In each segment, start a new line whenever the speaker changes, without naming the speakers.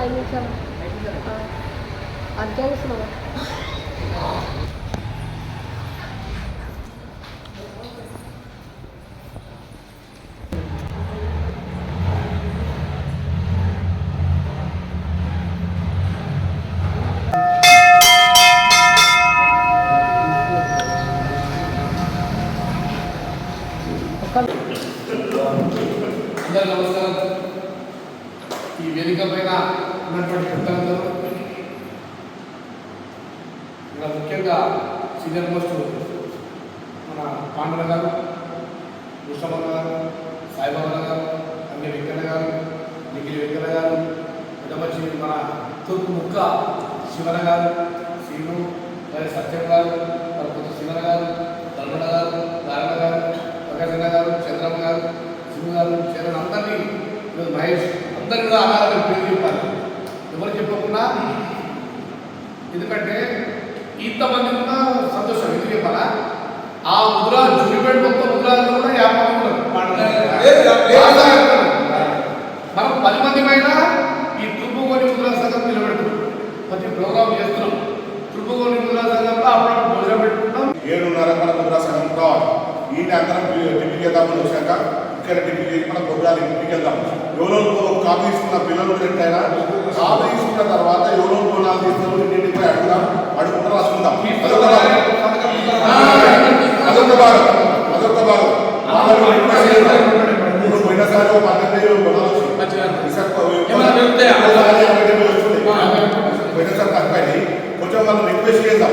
ఐదు నిమిషాలు అంతే కూర్చున్నావా
అందరూ నమస్కారం ఈ వేదిక పైన ఉన్నటువంటి పెద్దలందరూ ఇక్కడ ముఖ్యంగా సీనియర్ మోస్ట్ మన పాండవ గారు కృష్ణమన్న గారు సాయిబాబా గారు అన్ని వెంకన్న గారు నిఖిల్ వెంకన్న గారు ఎడమచి మన తూర్పు ముక్క శివన గారు శ్రీను మరి సత్యం గారు మరి శివన గారు ధర్మణ గారు నారాయణ గారు భగజన్న గారు చంద్రమ్మ గారు శివ గారు చరణ్ అందరినీ మహేష్ అందరినీ కూడా ఆధారాలు పేరు చెప్పాలి ఎవరు చెప్పకుండా ఎందుకంటే ఇంతమంది కూడా సంతోషం. ఎందుకు చెప్పాలా? ఆ ముద్ర జుడిపెట్టి మొత్తం ముద్రాలు కూడా యాభై మనం పది మంది పైన ఈ తూర్పుగోని ముద్రా సంఘం నిలబెడుతున్నాం ప్రతి ప్రోగ్రామ్ చేస్తున్నాం. తూర్పుగోని ముద్రా సంఘంలో అప్పుడప్పుడు భోజనం పెట్టుకుంటాం.
ఏడున్నర మన ముద్రా సంఘం కావాలి ఈయన అందరం ఢిల్లీకి వెళ్దామని వచ్చాక ఇక్కడ ఢిల్లీకి మన ప్రోగ్రాలు ఇంటికి వెళ్దాం ఎవరో కాపీ తీసుకున్న పిల్లలు ఎంతైనా కాపీ తీసుకున్న తర్వాత ఎవరో కొనాలు తీసుకున్న ఇంటికి పోయి అడుగుదాం అడుగుకుంటూ రాసుకుందాం అదొక భాగం అదొక భాగం అదొక భాగం ఇప్పుడు పోయినసారి ఒక పన్నెండు కొనాలు
ఏమైనా పెరుగుతాయా?
పోయినసారి తక్కువైంది కొంచెం మనం రిక్వెస్ట్ చేద్దాం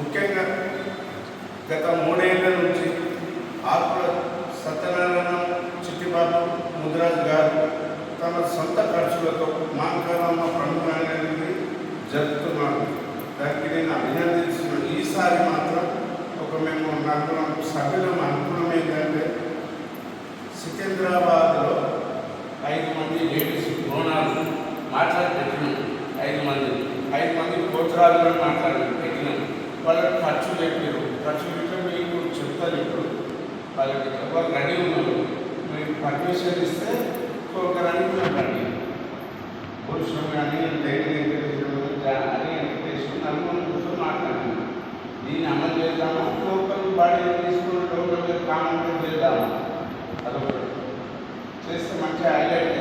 ముఖ్యంగా గత మూడేళ్ళ నుంచి ఆకుల సత్యనారాయణ చిట్టిబాబు ముద్రాజ్ గారు తమ సొంత ఖర్చులతో మాంకాలమ్మ ప్రముఖ జరుపుతున్నాడు దానికి నేను అభినందిస్తున్నాను ఈసారి మాత్రం ఒక మేము నలుగురం సభ్యులం అనుకున్నాం ఏంటంటే సికింద్రాబాద్లో
ఐదు మంది లేడీస్ బోనాలు మాట్లాడి పెట్టినాం ఐదు మంది. ఐదు మంది గోత్రాలను మాట్లాడినాం వాళ్ళకి ఖర్చు చెప్పారు ఖర్చు పెట్టిన మీకు చెప్తారు ఇప్పుడు. వాళ్ళకి ఎవరు రెడీ ఉన్నారు. మీకు పర్మిషన్ ఇస్తే ఒక రెండు రండి పురుషులు కానీ డైలీ అని వెంకటేశ్వరుని అనుకుని కూర్చొని మాట్లాడాను దీన్ని అమలు చేద్దాము లోకల్ బాడీ తీసుకుని లోకల్ కామెంట్ చేద్దాము అదొకటి. చేస్తే మంచి హైలైట్